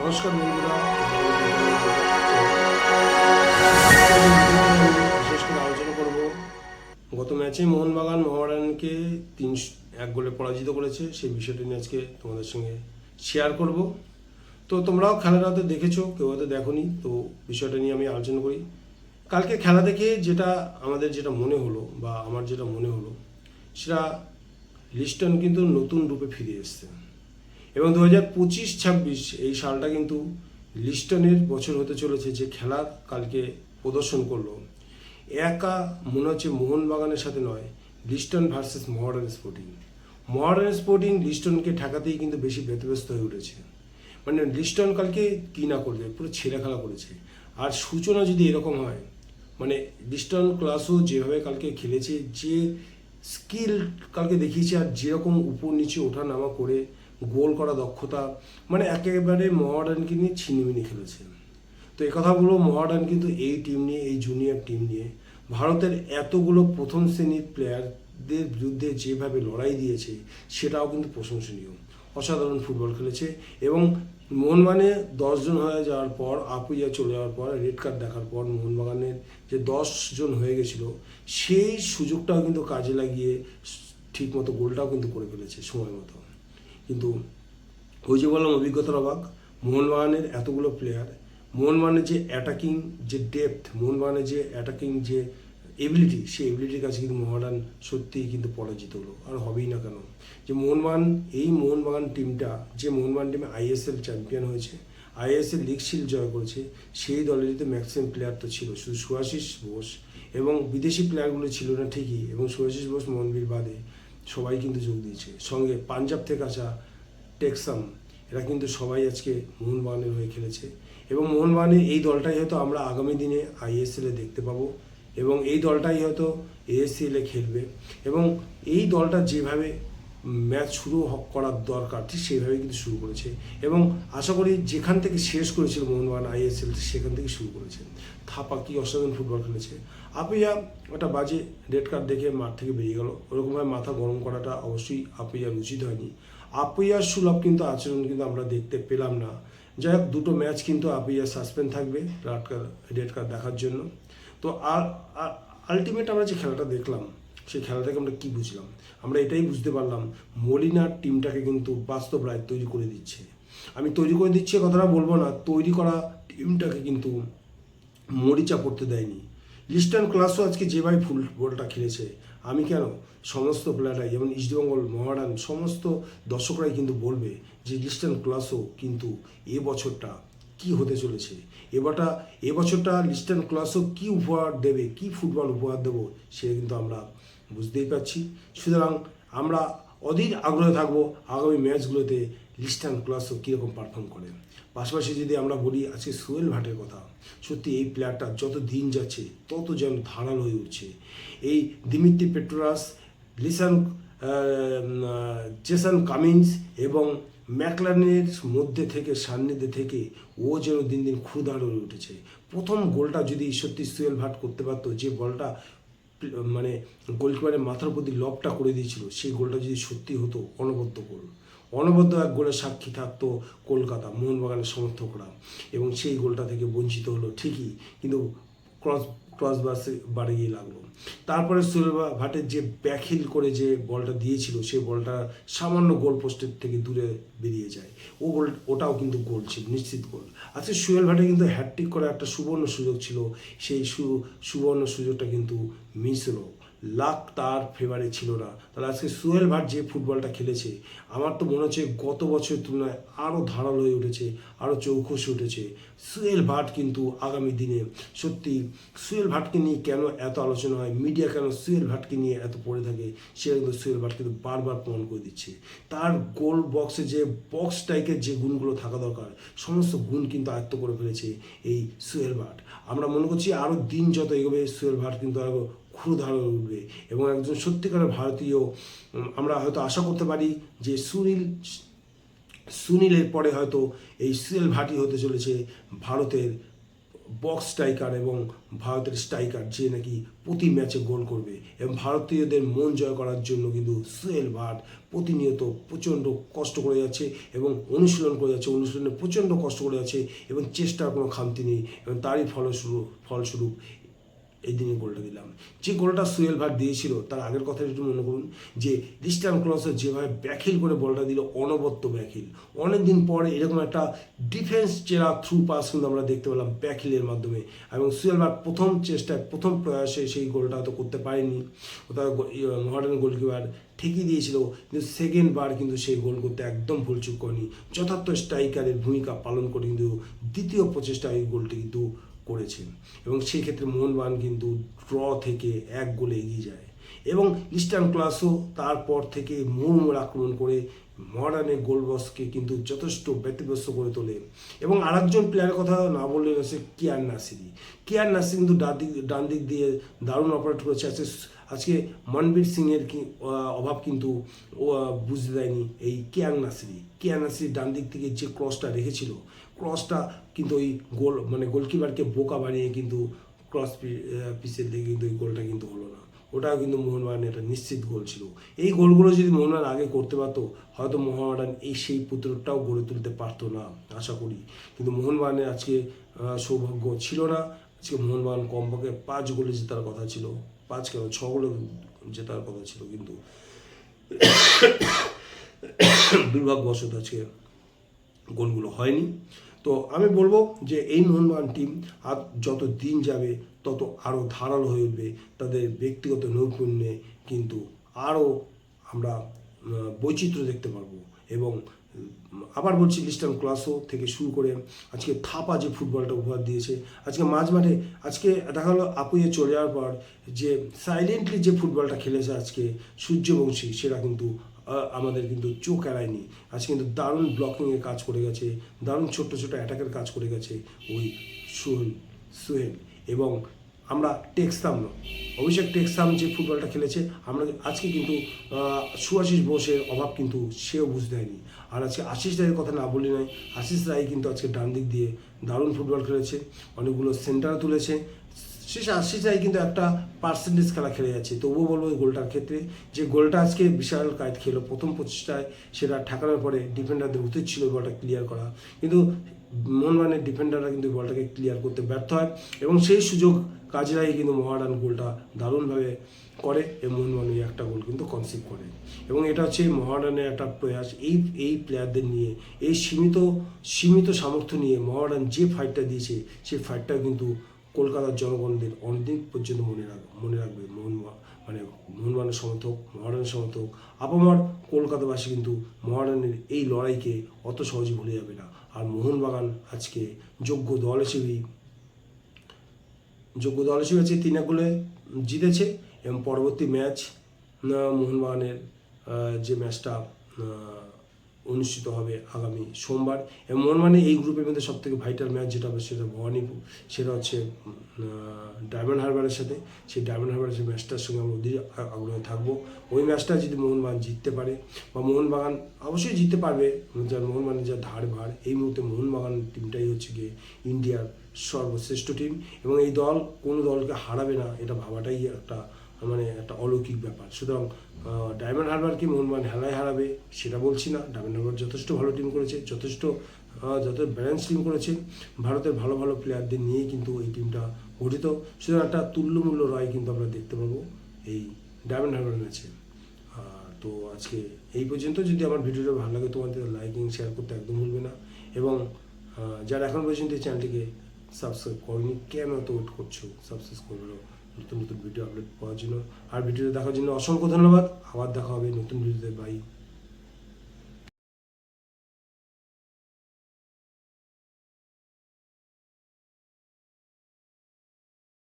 নমস্কার, বন্ধুরা। বিশেষ করে আলোচনা করব। গত ম্যাচে মোহনবাগান মোহামেডানকে তিন এক গোলে পরাজিত করেছে, সেই বিষয়টি নিয়ে আজকে তোমাদের সঙ্গে শেয়ার করব। তো তোমরাও খেলাটা হয়তো দেখেছ, কেউ হয়তো দেখোনি, তো বিষয়টা নিয়ে আমি আলোচনা করি। কালকে খেলা দেখে যেটা আমাদের যেটা মনে হলো বা আমার যেটা মনে হলো, সেটা লিস্টন কিন্তু নতুন রূপে ফিরে এসছে। এবং দু হাজার পঁচিশ, ছাব্বিশ এই সালটা কিন্তু লিস্টনের বছর হতে চলেছে যে খেলা কালকে প্রদর্শন করল। একা মনে হচ্ছে মোহনবাগানের সাথে নয়, লিস্টন ভার্সেস মহারান স্পোর্টিং। মহারান স্পোর্টিং লিস্টনকে ঠেকাতেই কিন্তু বেশি ব্যতব্যস্ত হয়ে উঠেছে। মানে লিস্টন কালকে কি না করবে, পুরো ছেলে খেলা করেছে। আর সূচনা যদি এরকম হয় মানে লিস্টন ক্লাসও যেভাবে কালকে খেলেছে, যে স্কিল কালকে দেখিয়েছে আর যেরকম উপর নিচে ওঠা নামা করে গোল করা দক্ষতা মানে একেবারে মহারানকে নিয়ে ছিনিমিনি খেলেছে। তো এই কথাগুলো মহারান কিন্তু এই টিম নিয়ে, এই জুনিয়র টিম নিয়ে, ভারতের এতগুলো প্রথম শ্রেণির প্লেয়ারদের বিরুদ্ধে যেভাবে লড়াই দিয়েছে, সেটাও কিন্তু প্রশংসনীয়। অসাধারণ ফুটবল খেলেছে এবং মোহনবাগানে দশজন হয়ে যাওয়ার পর, আপুইয়া চলে যাওয়ার পর রেড কার্ড দেখার পর মোহনবাগানের যে জন হয়ে গেছিল, সেই সুযোগটাও কিন্তু কাজে লাগিয়ে ঠিক মতো গোলটাও কিন্তু করে ফেলেছে সময় মতো। কিন্তু ওই যে বললাম অভিজ্ঞতার অবাক মোহনবাগানের এতগুলো প্লেয়ার মোহনবাগানের যে অ্যাটাকিং যে ডেপথ মোহনবাগানের যে অ্যাটাকিং যে এবিলিটি সেই এবিলিটির কাছে কিন্তু মোহনবাগান সত্যিই কিন্তু পরাজিত হলো। আর হবেই না কেন? যে মোহনবাগান, এই মোহনবাগান টিমটা যে মোহনবাগান টিমে আইএসএল চ্যাম্পিয়ন হয়েছে আইএসএল লিগ শিল জয় করেছে, সেই দলেরই তো ম্যাক্সিমাম প্লেয়ার তো ছিল, শুধু সুভাশিস বোস এবং বিদেশি প্লেয়ারগুলো ছিল না ঠিকই, এবং সুভাশিস বোস, মনবীর বাদে। সবাই কিন্তু যোগ দিয়েছে। সঙ্গে পাঞ্জাব থেকে আসা টেক্সাম, এরা কিন্তু সবাই আজকে মোহনবাগানের হয়ে খেলেছে। এবং মোহনবাগানের এই দলটাই হয়তো আমরা আগামী দিনে আইএসএলে দেখতে পাবো। এবং এই দলটাই হয়তো এএসসিএলে খেলবে। এবং এই দলটা যেভাবে ম্যাচ শুরু করার দরকার ঠিক সেইভাবে কিন্তু শুরু করেছে। এবং আশা করি যেখান থেকে শেষ করেছিল মোহনবাগান আইএসএল সেখান থেকে শুরু করেছে। থাপা কি অসাধারণ ফুটবল খেলেছে। আপিয়া একটা বাজে রেড কার্ড দেখে মাঠ থেকে বেরিয়ে গেল। ওরকমভাবে মাথা গরম করাটা অবশ্যই আপিয়ার উচিত হয়নি। আপিয়ার সুলভ কিন্তু আচরণ কিন্তু আমরা দেখতে পেলাম না। যাই হোক, দুটো ম্যাচ কিন্তু আপিয়ার সাসপেন্ড থাকবে রেড কার্ড রেড কার্ড দেখার জন্য। তো আর আলটিমেট আমরা যে খেলাটা দেখলাম সেই খেলা থেকে আমরা কি বুঝলাম? আমরা এটাই বুঝতে পারলাম মলিনার টিমটাকে কিন্তু বাস্তব রায় তৈরি করে দিচ্ছে। আমি তৈরি করে দিচ্ছি কথাটা বলব না, তৈরি করা টিমটাকে কিন্তু মরিচা পড়তে দেয়নি। লিস্টার্ন ক্লাসও আজকে যেভাবে ফুটবলটা খেলেছে, আমি কেন? সমস্ত প্লেয়াররাই, যেমন ইস্টবেঙ্গল মহারান, সমস্ত দর্শকরাই কিন্তু বলবে যে লিস্টার্ন ক্লাসও কিন্তু এ বছরটা কি হতে চলেছে। এবারটা এবছরটা লিস্টার্ন ক্লাসও কি উপহার দেবে, কি ফুটবল উপহার দেবো সে কিন্তু আমরা বুঝতেই পারছি। সুতরাং আমরা অধীর আগ্রহে থাকব আগামী ম্যাচগুলোতে লিস্টান ক্লাসও কীরকম পারফর্ম করে। পাশাপাশি যদি আমরা বলি আজকে সোহেল ভাটের কথা, সত্যি এই প্লেয়ারটা যত দিন যাচ্ছে, তত যেন ধারাল হয়ে উঠছে। এই দিমিত্রি পেট্রোরাস, লিসান জেসান কামিন্স এবং ম্যাকলানের মধ্যে থেকে, সান্নিধ্যে থেকে ও যেন দিন দিন ক্ষুধার হয়ে উঠেছে। প্রথম গোলটা যদি সত্যি সুয়েল ভাট করতে পারতো, যে বলটা মানে গোলকিপারের মাথার প্রতি লবটা করে দিয়েছিল, সেই গোলটা যদি সত্যি হতো, অনবদ্য গোল। অনবদ্য এক গোলের সাক্ষী থাকতো কলকাতা, মোহনবাগানের সমর্থকরা। এবং সেই গোলটা থেকে বঞ্চিত হলো ঠিকই, কিন্তু ক্রস ক্রস বাসে বাড়ে গিয়ে লাগল। তারপরে সুরেবা ভাটের যে ব্যাখিল করে যে বলটা দিয়েছিল সেই বলটা সামান্য গোল পোস্টের থেকে দূরে বেরিয়ে যায়। ও গোল, ওটাও কিন্তু গোল ছিল, নিশ্চিত গোল। আছে সুয়েল ভাটে কিন্তু হ্যাটট্রিক করার একটা সুবর্ণ সুযোগ ছিল। সেই সুবর্ণ সুযোগটা কিন্তু মিস হলো লাক তার ফেভারে ছিল না। তাহলে আজকে সুহেল ভাট যে ফুটবলটা খেলেছে, আমার তো মনে হচ্ছে গত বছরের তুলনায় আরও ধারাল হয়ে উঠেছে আরও চৌখস উঠেছে। সুহেল ভাট কিন্তু আগামী দিনে সত্যি সুহেল ভাটকে নিয়ে কেন এত আলোচনা হয় মিডিয়া কেন সুহেল ভাটকে নিয়ে এত পড়ে থাকে, সেটা কিন্তু সুহেল ভাট কিন্তু বারবার প্রমাণ করে দিচ্ছে। তার গোল বক্সে যে বক্স টাইপের যে গুণগুলো থাকা দরকার, সমস্ত গুণ কিন্তু আয়ত্ত করে ফেলেছে এই সুহেল ভাট। আমরা মনে করছি আরও দিন যত এগোবে, সুহেল ভাট কিন্তু আরও ক্ষুধা হয়ে উঠবে এবং একজন সত্যিকারের ভারতীয় আমরা হয়তো আশা করতে পারি যে সুনীল, সুনীলের পরে হয়তো এই সুনীল ভাটি হতে চলেছে ভারতের বক্স স্ট্রাইকার এবং ভারতের স্ট্রাইকার যে নাকি প্রতি ম্যাচে গোল করবে। এবং ভারতীয়দের মন জয় করার জন্য কিন্তু সুয়েল ভাট প্রতিনিয়ত প্রচণ্ড কষ্ট করে যাচ্ছে এবং অনুশীলন করে যাচ্ছে, অনুশীলনে প্রচণ্ড কষ্ট করে যাচ্ছে এবং চেষ্টার কোনো খামতি নেই এবং তারই ফলস্বরূপ ফলস্বরূপ এই দিনে গোলটা দিলাম। যে গোলটা সুয়েল ভাট দিয়েছিল, তার আগের কথা একটু মনে করুন, যে রিস্টান ক্লসের যেভাবে ব্যাখিল করে বলটা দিল, অনবদ্য ব্যাখিল। অনেকদিন পরে এরকম একটা ডিফেন্স চেরা থ্রু পাস কিন্তু আমরা দেখতে পেলাম ব্যাখিলের মাধ্যমে। এবং সুয়েল ভাট প্রথম চেষ্টায়, প্রথম প্রয়াসে সেই গোলটা হয়তো করতে পারেনি। ওটা মহারান গোলকিপার ঠিকই দিয়েছিল, কিন্তু সেকেন্ড বার কিন্তু সেই গোল করতে একদম ভুল ভুলচুক করেনি। যথার্থ স্ট্রাইকারের ভূমিকা পালন করে কিন্তু দ্বিতীয় প্রচেষ্টায় এই গোলটি কিন্তু করেছেন। এবং সেই ক্ষেত্রে মোহনবাগান কিন্তু ড্র থেকে এক গোলে এগিয়ে যায়। এবং ইস্টার্ন ক্লাসও তারপর থেকে মুড়মুড় আক্রমণ করে মডার্নের গোলবসকে কিন্তু যথেষ্ট ব্যতিব্যস্ত করে তোলে। এবং আরেকজন প্লেয়ারের কথা না বললে হচ্ছে কিয়ার নাসিরি। কিয়ার নাসিরি কিন্তু ডান দিক ডান দিক দিয়ে দারুণ অপারেট করেছে। আজকে আজকে মনবীর সিংয়ের অভাব কিন্তু বুঝতে দেয়নি এই কেয়ার নাসিরি। কেয়ার নাসির ডান দিক থেকে যে ক্রসটা রেখেছিল ক্রসটা কিন্তু ওই গোল মানে গোলকিপারকে বোকা বানিয়ে কিন্তু ক্রস পিসের দিকে কিন্তু ওই গোলটা কিন্তু হলো না। ওটাও কিন্তু মোহনবাগানের একটা নিশ্চিত গোল ছিল। এই গোলগুলো যদি মোহনবাগান আগে করতে পারতো, হয়তো মোহনবাগান এই সেই পুত্রটাও গড়ে তুলতে পারতো না, আশা করি। কিন্তু মোহনবাগানের আজকে সৌভাগ্য ছিল না। আজকে মোহনবাগান কমপক্ষে পাঁচ গোলে জেতার কথা ছিল। পাঁচ কেন? ছ গোলে জেতার কথা ছিল কিন্তু দুর্ভাগ্যবশত আজকে গোলগুলো হয়নি। তো আমি বলব যে এই মোহনবাগান টিম আর যত দিন যাবে, তত আরও ধারালো হয়ে উঠবে। তাদের ব্যক্তিগত নৈপুণ্যে কিন্তু আরও আমরা বৈচিত্র্য দেখতে পারব। এবং আবার বলছি লিস্টান ক্লাসও থেকে শুরু করে আজকে থাপা যে ফুটবলটা উপহার দিয়েছে, আজকে মাঝ মাঠে, আজকে দেখা গেলো আপুয়ে চলে যাওয়ার পর যে সাইলেন্টলি যে ফুটবলটা খেলেছে আজকে সূর্যবংশী, সেটা কিন্তু আমাদের কিন্তু চোখ এড়ায়নি। আজকে কিন্তু দারুণ ব্লকিংয়ের কাজ করে গেছে, দারুণ ছোট্ট ছোট অ্যাটাকের কাজ করে গেছে ওই সুহেল সুহেল। এবং আমরা টেক্সাম অভিষেক টেক্সাম যে ফুটবলটা খেলেছে, আমরা আজকে কিন্তু সুআশিস বোসের অভাব কিন্তু সেও বুঝতে দেয়নি। আর আজকে আশিস রায়ের কথা না বলি নয়, আশিস রায় কিন্তু আজকে ডান দিক দিয়ে দারুণ ফুটবল খেলেছে, অনেকগুলো সেন্টার তুলেছে। শেষ আশিস রায় কিন্তু একটা পার্সেন্টেজ খেলা খেলে যাচ্ছে। তবুও বলব এই গোলটার ক্ষেত্রে যে গোলটা আজকে বিশাল কায়দ খেলো, প্রথম প্রচেষ্টায় সেটা ঠেকানোর পরে ডিফেন্ডারদের উচিত ছিল বলটা ক্লিয়ার করা। কিন্তু মোহনবাগানের ডিফেন্ডাররা কিন্তু বলটাকে ক্লিয়ার করতে ব্যর্থ হয় এবং সেই সুযোগ কাজে লাগিয়ে কিন্তু মহারান গোলটা দারুণভাবে করে এবং মোহনবাগান একটা গোল কিন্তু কনসিভ করে। এবং এটা হচ্ছে মহারানের একটা প্রয়াস। এই এই প্লেয়ারদের নিয়ে, এই সীমিত সীমিত সামর্থ্য নিয়ে মহারান যে ফাইটটা দিয়েছে, সেই ফাইটটা কিন্তু কলকাতার জনগণদের অনেকদিন পর্যন্ত মনে রাখ, মনে রাখবে মোহন মানে মোহনবাগানের সমর্থক, মহারানের সমর্থক। আপামর কলকাতাবাসী কিন্তু মহারানের এই লড়াইকে অত সহজে ভুলে যাবে না। আর মোহনবাগান আজকে যোগ্য দল হিসেবেই, যোগ্য দল হিসেবে আছে তিন এক গোলে জিতেছে। এবং পরবর্তী ম্যাচ মোহনবাগানের যে ম্যাচটা অনুষ্ঠিত হবে আগামী সোমবার। এবং মানে এই গ্রুপের মধ্যে সব থেকে ভাইটাল ম্যাচ যেটা হবে সেটা ভবানীপুর। সেটা হচ্ছে ডায়মন্ড হারবারের সাথে। সেই ডায়মন্ড হারবারের সেই ম্যাচটার সঙ্গে আমরা অধীর আগ্রহে থাকব। ওই ম্যাচটা যদি মোহনবাগান জিততে পারে বা মোহনবাগান অবশ্যই জিততে পারবে, যার মোহনবাগানের যা ধার ভার, এই মুহূর্তে মোহনবাগান টিমটাই হচ্ছে গিয়ে ইন্ডিয়ার সর্বশ্রেষ্ঠ টিম এবং এই দল কোনো দলকে হারাবে না, এটা ভাবাটাই একটা মানে একটা অলৌকিক ব্যাপার। সুতরাং ডায়মন্ড হারবারকে মোহনবাগান হেলায় হারাবে সেটা বলছি না। ডায়মন্ড হারবার যথেষ্ট ভালো টিম করেছে, যথেষ্ট যত ব্যালেন্স টিম করেছে। ভারতের ভালো ভালো প্লেয়ারদের নিয়ে কিন্তু এই টিমটা গঠিত। সুতরাং একটা তুল্যমূল্য রায় কিন্তু আমরা দেখতে পাবো এই ডায়মন্ড হারবার ম্যাচে তো আজকে এই পর্যন্ত। যদি আমার ভিডিওটা ভালো লাগে তোমাদের লাইকিং শেয়ার করতে একদম ভুলবে না। এবং যারা এখন পর্যন্ত এই চ্যানেলটিকে সাবস্ক্রাইব করনি, কেন এত ওয়েট করছ? সাবস্ক্রাইব করে। নাও নতুন নতুন ভিডিও আপলোড করার জন্য। আর ভিডিওটা দেখার জন্য অসংখ্য ধন্যবাদ। আবার দেখা হবে নতুন ভিডিওতে বাই